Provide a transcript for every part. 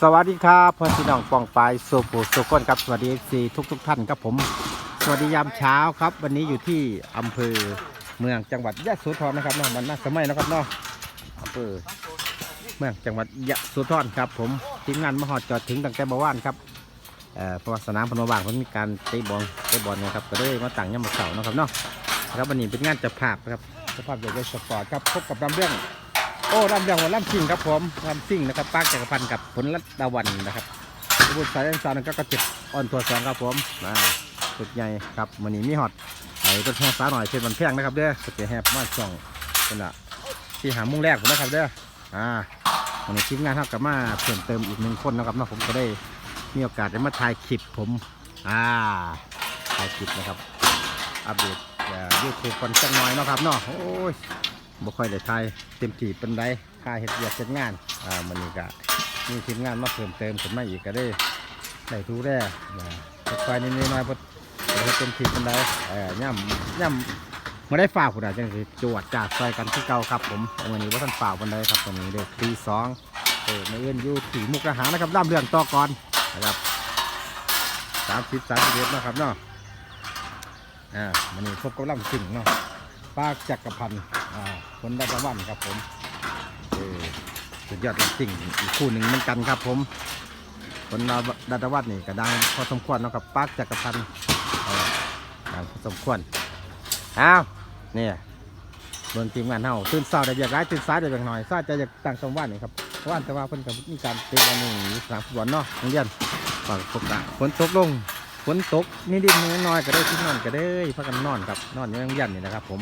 สวัสดีครับเพื่อนพี่น้องปองปายโซโปโซกอนครับสวัสดีซีทุกทุกท่านครับผม สวัสดียามเช้าครับ วันนี้อยู่ที่อำเภอเมืองจังหวัดยะโสธรนะครับเนาะมันน่าสมัยนะครับเนาะอำเภอเมืองจังหวัดยะโสธรครับผมทีมงานมาหอดจอดถึงตั้งแต่เมื่อวานครับเอ่อเพราะว่าสนามพนมบางมันมีการเตะบอลเตะบอลนะครับก็เลยมาตั้งยามมาเสาร์นะครับเนาะครับวันนี้เป็นงานจับภาพนะครับจับภาพใหญ่สปอร์ตครับพบกับรำเรื่อง โอ้รำเรื่องวันรำซิ่งครับผมรำซิ่งนะครับปากจักรพันธ์กับผลรัตดาวันนะครับบุตรสายอันสาวนะครับก็เจ็บอ่อนตัวสองครับผมอ่าสุดใหญ่ครับมันนี้มีฮอตไอ้รถแห่สาหน่อยเช่นวันแพงนะครับเด้อสเตแฮปมาส่องเป็นละที่หามุ่งแรกผมนะครับเด้ออ่าวันนี้ทีมงานเท่ากับมาเพิ่มเติมอีกหนึ่งคนนะครับนาะผมก็ได้มีโอกาสได้มาถ่ายคลิปผมอ่าถ่ายคลิปนะครับ อัปเดตยูทูบคนจังน้อยนะครับเนาะโอ้ย บ่ค่อยได้ทายเต็มที่เป็นไดค่าเฮ็ดเวียกเฮ็ดงานอ่ามันนี่ก็มีทีมงานมาเพิ่มเติมขึ้นมาอีกก็ได้ได้ทุแร่ก็ค่อยนิดๆหน่อยๆเพิ่นบ่ได้เต็มที่เป็นไดเอ่อย่ำย่ำมาได้ฝ่าพุ่นน่ะจังสิจวดจาดซอยกันที่เก่าครับผมวันนี้ว่าท่านฝ่าวันใดครับวันนี้เด็กตีสองเออมาเอื้อนอยู่ที่มุกอาหารนะครับด้ามเรื่องต่อก่อนนะครับสามสิบสามสิบเอ็ดนะครับเนาะอ่ามันนี้พบกับลำสิ่งเนาะ ปาจักรพันธ์อ่าคนดัตวันครับผมเออสุดยอดจริงอีกคู่หนึ่งเหมือนกันครับผม คนดัตวันนี่ก็ดังพอสมควรเนาะกับปาจักรพันธ์เออดังพอสมควรอ้าวเนี่ยเบิ่งทีมงานเฮาตื่นเช้าได้เบียกร้ายตื่นสายได้เบียกหน่อยซาจะอยากตั้งสมวันนี่ครับว่านแต่ว่าเพิ่นก็มีการเตะบอลนี่อยู่สนามฟุตบอลเนาะโรงเรียนฝากพวกฝนตกลง นตกนิดๆน้อยก็ได้ที่นอนก็ได้พักกันนอนครับนอนอยู่ในโรงเรียนนี่นะครับ ผม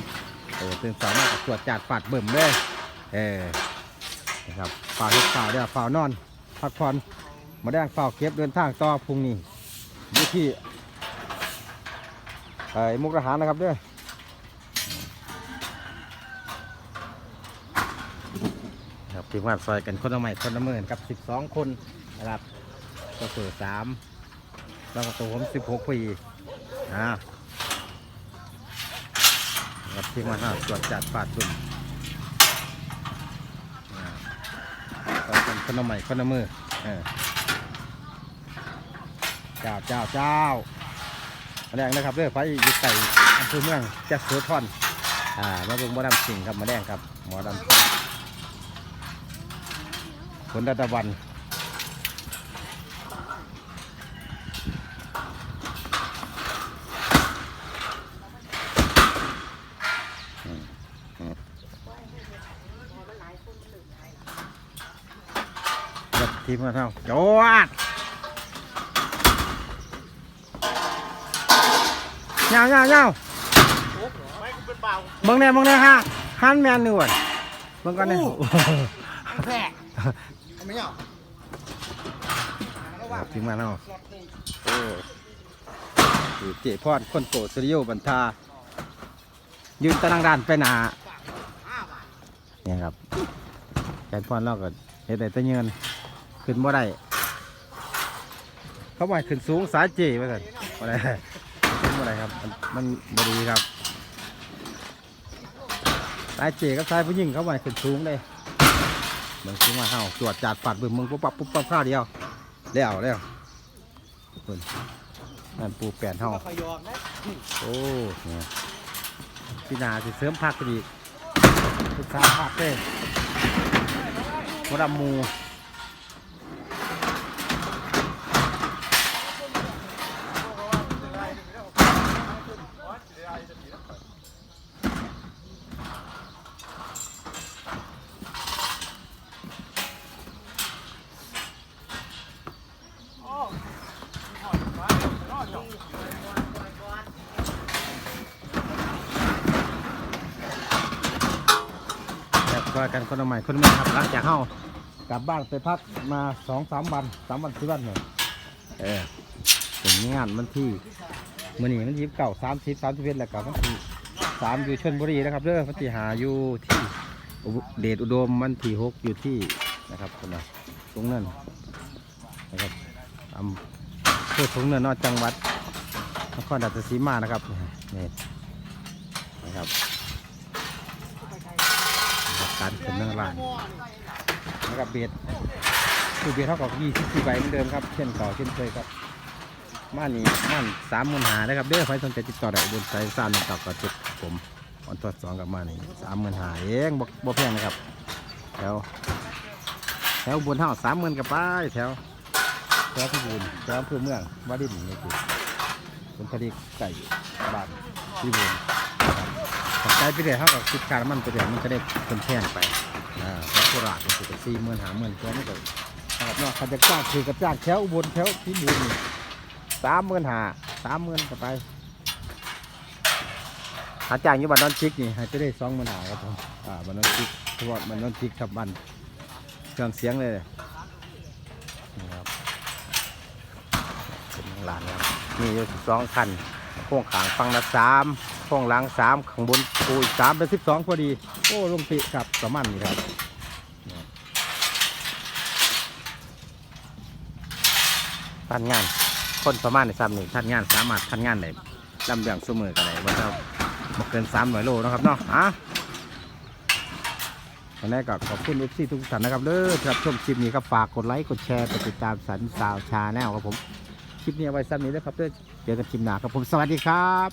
เออตื่นสายมากตรวจจัดฝาดเบิ่มเลยเออนะครับฝ่าเฮ็ดฝ่าเด้อฝ่านอนพักผ่อนมาแดงฝ่าเก็บเดินทางต่อพรุ่งนี้อยู่ที่ไอ้มุกทหารนะครับเด้อครับทีมงานซอยกันคนละไม่คนละหมื่นกับ 12 คนนะครับก็เปิดสาม แล้วก็ตัวผม16ปีอ่าครับที่มาห้าตรวจจัดฟาดตุ่มอ่าก็เป็นคนใหม่คนมือเจ้าเจ้าเจ้ามาแดงนะครับเด้อไฟอยู่ไก่อำเภอเมืองจัดโสธรอ่ามาเบิ่งหมอดำสิงครับมาแดงครับหมอดำฝนดัตะวัน กับทีมงานเท่าจวดเงาเงาเงาเบิ่งแน่เบิ่งแน่ฮะฮันแมนนี่หวนเบิ่งก่อนเนี่ยแพร่ไม่เอาครับทีมงานเท่าโอ้คือเจพอดคนโตสตูดิโอบันทา ยืนตารางด้านไปหนาเนี่ยครับแกนพอนเราก็เฮ็ดได้แต่เงิน ขึ้นบ่ได้เขาบอกให้ขึ้นสูงสายเจว่าสั่นบ่ได้ขึ้นบ่ได้ครับ มันมันบ่ดีครับสายเจกับสายผู้หญิงเขาบอกให้ขึ้นสูงเลยเมืองสูงมาเข้าตรวจจัดปัดบึ้มมึงปุ๊บปั๊บปุ๊บปั๊บข้าวเดียวแล้วแล้วคุณนั่นปูแปลนเฮาขยอกนะโอ้เนี่ยพี่นาสิเสริมผักอีกพุทธาผักเด้มดำ มูแบบก็กันคนใหม่คนใหม่ครับหลังจากเฮากลับบ้านไปพักมาสองสามวันสามวันสี่วันเนี่ยเออถึงงานมันที่มื่อนี้มันยิบเก่าสามสิบสามสิบเอ็ดแล้วกับวันที่สามอยู่ชลบุรีนะครับเด้อวันที่หาอยู่ที่เดชอุดมวันที่หกอยู่ที่นะครับคนละตรงนั้นนะครับอำเภอถุงเนินนอกจังหวัดนครราชสีมานะครับนี่นะครับ นึ่งร้านนะครับเบียดสูบเบียร์เท่ากับยี่สิบสี่ใบเหมือนเดิมครับเช่นเก่าเช่นเคยครับม่านนี้ม่านสามมื่นหานะครับเด้อใครสนใจติดต่อได้บนสายซ่านหนึ่งกับกระจุกผมออนทอดสองกับม่านี่สามมื่นหาเองบ่บ่แพงนะครับแถวแถวบนเท่าสามหมื่นกับป้ายแถวแถวพิบูลแถวเพื่อเมืองวาดินนี่คือเป็นคดีไก่บ้านพิบูลขับใจไปเรื่อยเท่ากับคิดการมันไปเรื่อยมันจะได้เป็นแพงไป ราะโคราชมันคือสี่หมื่นหาหมื่นตัวนี่ก็นะครับเนาะเขาจะจ้างคือกับจ้างแถวอุบนแถวที่บุญสามหมื่นหาสามหมื่นก็ไปหาจ้างอยู่บ้านนอนจิกนี่ห้จะได้สองหมื่นหาครับผมอ่าบ้านนอนจิกเพราะว่าบ้านนอนจิกครับบ้านเครื่องเสียงเลยนี่ครับเป็นหลานครับมีอยู่สิบสองคันโค้งขางฟังละสามโค้งหลังสามข้างบนปูอีกสามเป็นสิบสองพอดี โอ้ลงติครับประมาณนี้ครับ ท่านงาน คนประมาณในซ้ำนี่ท่านงานสามารถท่านงานได้ลำเลียงสมือกันได้ว่าจะบ่เกินสามร้อยโลนะครับเนาะอะวันนี้ก็ขอบคุณเอฟซีทุกท่านนะครับเด้อครับชมคลิปนี้ครับฝากกดไลค์กดแชร์กดติดตามสันสาวชาแนลครับผมคลิปนี้เอาไว้ซ้ำนี้นะครับเด้อเจอกันคลิปหน้าครับผมสวัสดีครับ